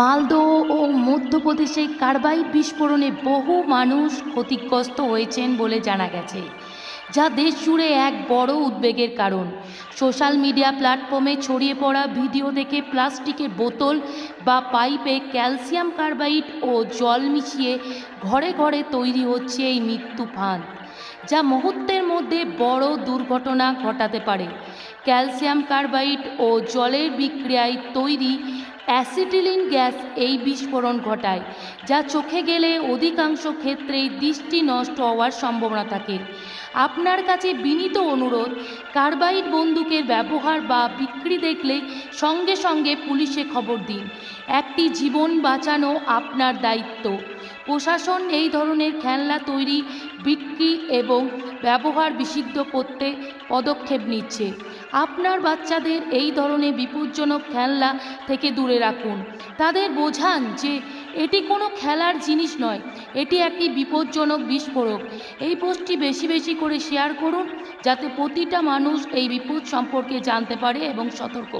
মালদহ ও মধ্যপ্রদেশে কার্বাইড বিস্ফোরণে বহু মানুষ ক্ষতিগ্রস্ত হয়েছেন বলে জানা গেছে, যা দেশ জুড়ে এক বড় উদ্বেগের কারণ। সোশ্যাল মিডিয়া প্ল্যাটফর্মে ছড়িয়ে পড়া ভিডিও দেখে প্লাস্টিকের বোতল বা পাইপে ক্যালসিয়াম কার্বাইড ও জল মিশিয়ে ঘরে ঘরে তৈরি হচ্ছে এই মৃত্যু ফাঁদ, যা মুহূর্তের মধ্যে বড় দুর্ঘটনা ঘটাতে পারে। ক্যালসিয়াম কার্বাইড ও জলের বিক্রিয়ায় তৈরি অ্যাসিটিলিন গ্যাস এই বিস্ফোরণ ঘটায়, যা চোখে গেলে অধিকাংশ ক্ষেত্রেই দৃষ্টি নষ্ট হওয়ার সম্ভাবনা থাকে। আপনার কাছে বিনীত অনুরোধ, কার্বাইড বন্দুকের ব্যবহার বা বিক্রি দেখলে সঙ্গে সঙ্গে পুলিশে খবর দিন। একটি জীবন বাঁচানো আপনার দায়িত্ব। প্রশাসন এই ধরনের খেলনা তৈরি, বিক্রি এবং ব্যবহার নিষিদ্ধ করতে পদক্ষেপ নিচ্ছে। আপনার বাচ্চাদের এই ধরনের বিপজ্জনক খেলনা থেকে দূরে রাখুন। তাদের বোঝান যে এটি কোনো খেলার জিনিস নয়, এটি একটি বিপজ্জনক বিস্ফোরক। এই পোস্টটি বেশি বেশি করে শেয়ার করুন, যাতে প্রতিটা মানুষ এই বিপদ সম্পর্কে জানতে পারে এবং সতর্ক